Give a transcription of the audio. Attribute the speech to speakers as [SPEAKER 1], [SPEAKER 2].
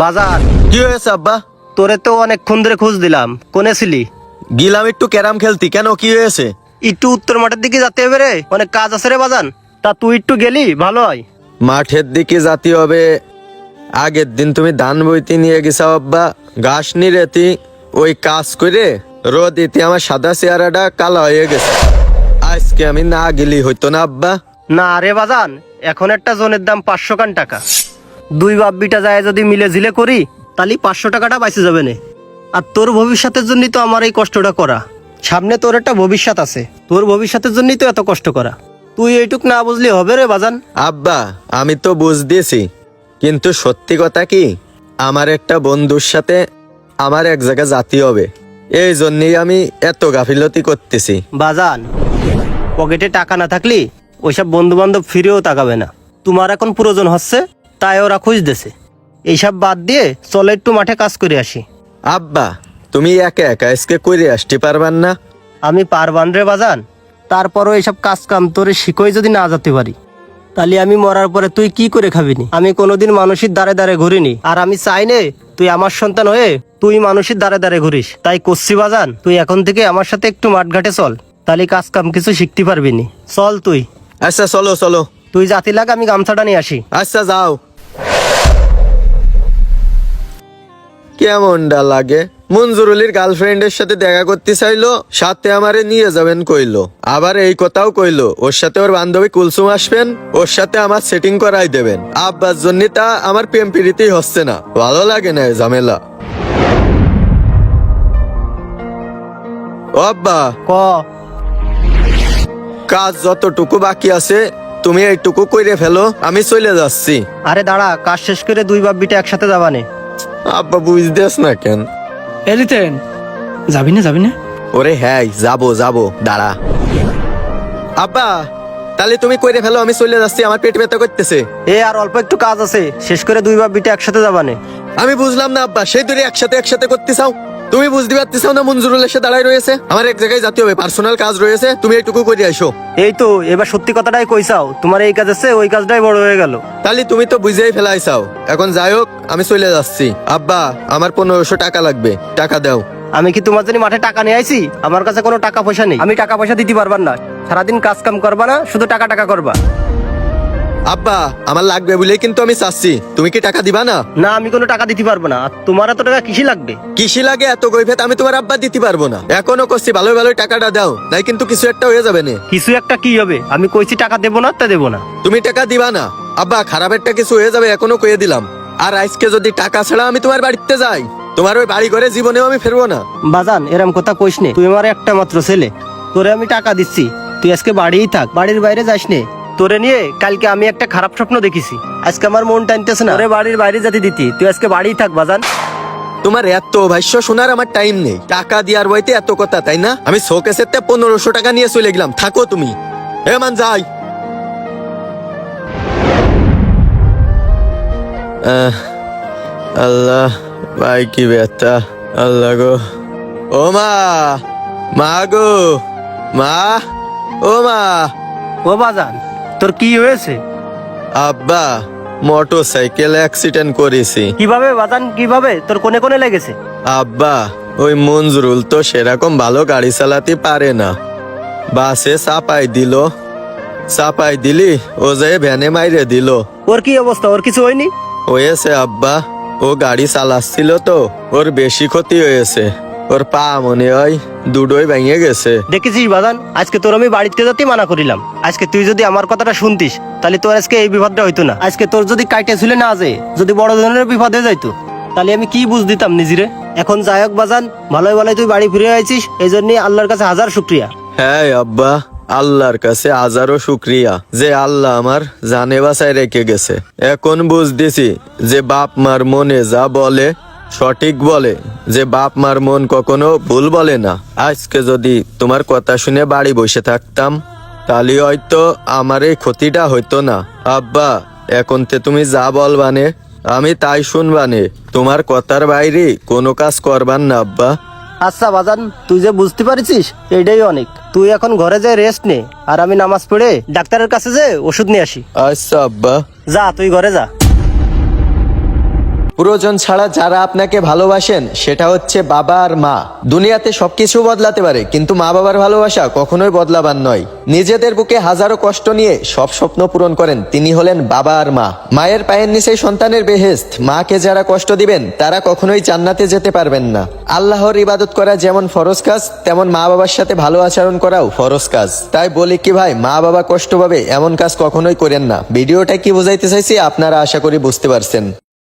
[SPEAKER 1] বাজার।
[SPEAKER 2] কি হয়েছে আব্বা?
[SPEAKER 1] তোরে তো অনেকক্ষণ ধরে খোঁজ দিলাম। কোনে ছিলি?
[SPEAKER 2] গিলাম একটু ক্যারাম খেলতি। কেন কি হয়েছে?
[SPEAKER 1] একটু উত্তর মাঠের দিকে যেতে হবে রে। অনেক কাজ আছে রে বাজান। তা তুই একটু গেলি ভালো হয়।
[SPEAKER 2] মাঠের দিকে জাতি হবে। আগের দিন তুমি ধান বইতে নিয়ে গেছাও আব্বা। ঘাস নিরেতি ওই কাজ করে রোদ ইতি আমার সাদা চেহারাটা কালো হয়ে গেছে। আজকে আমি না গেলি হইতো না আব্বা।
[SPEAKER 1] না রে বাজান। এখন একটা জনের দাম পাঁচশো কান টাকা। দুই বাব্বিটা যায় যদি মিলে ঝিলে করি তাহলে পাঁচশো টাকাটা বাইসে যাবে না। আর তোর ভবিষ্যতের জন্যই তো আমার এই কষ্টটা করা। সামনে তোর একটা ভবিষ্যৎ আছে। তোর ভবিষ্যতের জন্যই তো এত কষ্ট করা। তুই এইটুক না বুঝলি হবে রে বাজান?
[SPEAKER 2] আব্বা আমি তো বুঝ দিয়েছি কিন্তু সত্যি কথা কি? আমার একটা বন্ধুর সাথে আমার এক জায়গায় জাতি হবে। এই জন্যই আমি এত গাফিলতি করতেছি।
[SPEAKER 1] বাজান পকেটে টাকা না থাকলে ওইসব বন্ধু বান্ধব ফিরেও তাকাবে না। তোমার এখন প্রয়োজন হচ্ছে তাই ওরা খুঁজতেছে এইসব বাদ দিয়ে চলো একটু মাঠে কাজ করে আসি।
[SPEAKER 2] আব্বা তুমি একা একা আজকে করে আসতে পারবার না?
[SPEAKER 1] আমি পারবান রে বাজান। তারপরও এইসব কাজ কাম তোরে শিখই যদি না যেতে পারি তাহলে আমি মরার পরে তুই কি করে খাবিনি? আমি কোনোদিন মানুষের দ্বারে দ্বারে ঘুরিনি। আর আমি চাই নে তুই আমার সন্তান হয়ে তুই মানুষের দ্বারে দ্বারে ঘুরিস। তাই করছি বাজান তুই এখন থেকে আমার সাথে একটু মাঠঘাটে চল তাহলে কাজ কাম কিছু শিখতে পারবি নি চল তুই।
[SPEAKER 2] আচ্ছা চলো চলো।
[SPEAKER 1] তুই জাতি লাগ আমি গামছাটা নিয়ে আসি।
[SPEAKER 2] আচ্ছা যাও। কেমনটা লাগে? মঞ্জুরুলির গার্লফ্রেন্ডের সাথে দেখা করতে চাইলো সাথে আমারে নিয়ে যাবেন কইলো। আবার এই কথাও কইলো ওর সাথে ওর বান্ধবী কুলসুম আসবেন ওর সাথে আমার সেটিং করাই দেবেন। আব্বার জন্য তা আমার প্রেম প্রীতিই হচ্ছে না। ভালো লাগে না ঝামেলা। আব্বা।
[SPEAKER 1] ক?
[SPEAKER 2] কাজ যতটুকু বাকি আছে তুমি এইটুকু কইরে ফেলো আমি চলে যাচ্ছি।
[SPEAKER 1] আরে দাঁড়া কাজ শেষ করে দুই বাব্বিটা একসাথে যাবানে।
[SPEAKER 2] আব্বা বুঝতেস না কেন?
[SPEAKER 3] এলিতেন যাবি না যাবি না?
[SPEAKER 2] ওরে হ্যাঁ যাব যাব দাঁড়া। আব্বা তাহলে তুমি কইরে ফেলো আমি চলে যাচ্ছি আমার পেট ব্যথা করতেছে।
[SPEAKER 1] এ আর অল্প একটু কাজ আছে শেষ করে দুই বাব্বিটা একসাথে যাবানে।
[SPEAKER 2] আমি বুঝলাম না আব্বা সেই দূরে একসাথে একসাথে করতে চাও? তুমি বুঝতে পারতেছাও না মঞ্জুরুল এসে দাঁড়ায় রয়েছে? আমার এক জায়গায় যেতে হবে পার্সোনাল কাজ রয়েছে তুমি এইটুকু করে আইসো।
[SPEAKER 1] এই তো এবার সত্যি কথাটাই কইসাও তোমার এই কাজ আছে ওই কাজটাই বড় হয়ে গেল।
[SPEAKER 2] তাহলে তুমি তো বুঝেই ফেলাইছাও এখন যাই হোক আমি চলে যাচ্ছি। আব্বা আমার পনেরোশো টাকা লাগবে। টাকা দাও।
[SPEAKER 1] আমি কি তোমার জন্য মাঠে টাকা নিয়ে আইছি? আমার কাছে কোনো টাকা পয়সা নেই। আমি টাকা পয়সা দিতে পারবার না। সারাদিন কাজ কাম করবা না শুধু টাকা টাকা করবা।
[SPEAKER 2] আব্বা আমার লাগবে বলেই কিন্তু আমি চাচ্ছি। তুমি কি টাকা দিবা না?
[SPEAKER 1] না আমি কোনো টাকা দিতে পারব না। আর তোমার এত টাকা কিসি লাগবে?
[SPEAKER 2] কৃষি লাগে এত গৈভেত আমি তোমার আব্বা দিতে পারব না। এখনও করছি ভালো ভালো টাকাটা দাও নাই কিন্তু কিছু একটা হয়ে যাবে না।
[SPEAKER 1] কিছু একটা কি হবে? আমি কইছি টাকা দেবো না তা দেবো না।
[SPEAKER 2] তুমি টাকা দিবা না। আব্বা খারাপেরটা কিছু হয়ে যাবে এখনও কয়ে দিলাম। আর আজকে যদি টাকা ছাড়া আমি তোমার বাড়িতে যাই তোমার ওই বাড়ি ঘরে জীবনেও আমি ফিরবো না।
[SPEAKER 1] বাজান এরম কথা কইস নে। তুই আমার একটা মাত্র ছেলে। তোরে আমি টাকা দিচ্ছি। তুই আজকে বাড়িই থাক। বাড়ির বাইরে যাস নে। তোরে নিয়ে কালকে আমি একটা খারাপ স্বপ্ন দেখেছি। আজকে আমার মন টানতেছে না। তোরে বাড়ির বাইরে যাতে দিতি। তুই আজকে বাড়িই থাক বাজান।
[SPEAKER 2] তোমার এত ভাষ্য শোনার আমার টাইম নেই। টাকা দিয়ার বইতে এত কথা তাই না? আমি শোকেসের তে পনেরোশো টাকা নিয়ে চলে গেলাম। থাকো তুমি। এ মান যাই। আল্লাহ ভাই কি ব্যথা। আল্লাহ গো। ও মা মা গো। মা ও মা।
[SPEAKER 1] ও বাজান। তোর কি হয়েছে?
[SPEAKER 2] আব্বা মোটর সাইকেল অ্যাক্সিডেন্ট করেছি।
[SPEAKER 1] কীভাবে বাজান কীভাবে? তোর কোনে কোনে লেগেছে?
[SPEAKER 2] আব্বা ওই মঞ্জুরুল তো সেরকম ভালো গাড়ি চালাতে পারে না। বাসে চাপাই দিল। চাপাই দিলি ও যে ভ্যানে মাইরে দিল।
[SPEAKER 1] ওর কি অবস্থা? ওর কিছু হয়নি?
[SPEAKER 2] হয়েছে আব্বা ও গাড়ি চালাচ্ছিল তো ওর বেশি ক্ষতি হয়েছে। ওর পা মনে হয় দুটোই ভেঙে গেছে।
[SPEAKER 1] দেখেছিস বাজান আজকে তোর আমি বাড়িতে যেতে মানা করিলাম। আজকে তুই যদি আমার কথাটা শুনতিস তাহলে তোর আজকে এই বিপদটা হইতো না। আজকে তোর যদি কাইটে ছিল না যে যদি বড় ধরনের বিপদ হয়ে যাইতো তাহলে আমি কি বুঝ দিতাম নিজেরে? এখন যাই হোক বাজান ভালোই ভালোই তুই বাড়ি ফিরে আইছিস এই জন্যই আল্লাহর কাছে হাজার শুক্রিয়া।
[SPEAKER 2] হ্যাঁ আব্বা আল্লাহর কাছে হাজারো শুক্রিয়া যে আল্লাহ আমার জানে বাসায় রেখে গেছে। এখন বুঝতেছি যে বাপ মার মনে যা বলে সঠিক বলে যে বাপ মার মন কখনো ভুল বলে না। আজকে যদি তোমার কথা শুনে বাড়ি বসে থাকতাম তাহলে হয়তো আমার এই ক্ষতিটা হইতো না। আব্বা এখন তে তুমি যা বলবানে আমি তাই শুনবানে। তোমার কথার বাইরে কোনো কাজ করবার না আব্বা।
[SPEAKER 1] আচ্ছা বাজান তুই যে বুঝতে পারছিস এটাই অনেক। তুই এখন ঘরে যে রেস্ট নে আর আমি নামাজ পড়ে ডাক্তারের কাছে যে ওষুধ নিয়ে আসি।
[SPEAKER 2] আচ্ছা আব্বা।
[SPEAKER 1] যা তুই ঘরে যা।
[SPEAKER 2] প্রয়োজন ছাড়া যারা আপনাকে ভালোবাসেন, সেটা হচ্ছে বাবা আর মা। দুনিয়াতে সবকিছু বদলাতে পারে, কিন্তু মা বাবার ভালোবাসা কখনোই বদলাবার নয়। নিজেদের বুকে হাজারো কষ্ট নিয়ে সব স্বপ্ন পূরণ করেন, তিনি হলেন বাবা আর মা। মায়ের পায়ের নিচে সন্তানের বেহেস্ত মাকে যারা কষ্ট দিবেন, তারা কখনোই জান্নাতে যেতে পারবেন না। আল্লাহর ইবাদত করা যেমন ফরজ কাজ, তেমন মা বাবার সাথে ভালো আচরণ করাও ফরজ কাজ। তাই বলি কি ভাই, মা বাবা কষ্ট পাবে, এমন কাজ কখনোই করেন না। ভিডিওটা কি বোঝাইতে চাইছি, আপনারা আশা করি বুঝতে পারছেন।